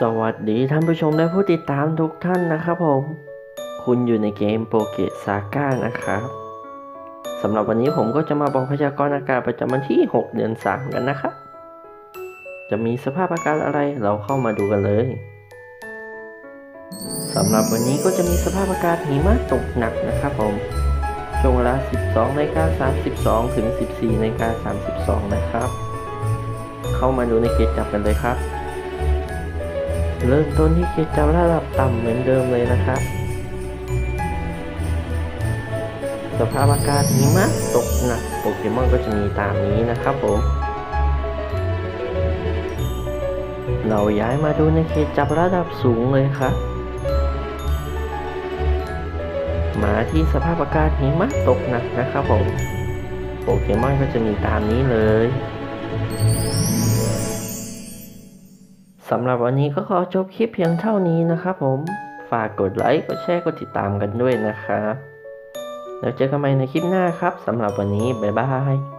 สวัสดีท่านผู้ชมและผู้ติดตามทุกท่านนะครับผม คุณอยู่ในเกมโปเกตซาก้านะครับสำหรับวันนี้ผมก็จะมาบอกพยากรณ์อากาศประจำวันที่ 6 เดือน 3 กันนะครับ จะมีสภาพอากาศอะไรเราเข้ามาดูกันเลยสำหรับวันนี้ก็จะมีสภาพอากาศหิมะตกหนักนะครับผม ช่วงเวลา 12นาฬิกา32 ถึง 14นาฬิกา32 นะครับ เข้ามาดูในเกจจับกันเลยครับ เริ่มต้นที่เกจจับระดับต่ำเหมือนเดิมเลยนะครับ สภาพอากาศหิมะตกหนักโปเกมอนก็จะมีตามนี้นะครับผม เราย้ายมาดูในเขตจับระดับสูงเลยครับมาที่สภาพอากาศหิมะตกหนักนะครับผม โปเกมอนก็จะมีตามนี้เลย สำหรับวันนี้ก็ขอจบคลิปเพียงเท่านี้นะครับผม ฝากกดไลค์ กดแชร์ กดติดตามกันด้วยนะครับ แล้วเจอกันใหม่ในคลิปหน้าครับ สำหรับวันนี้ บ๊ายบาย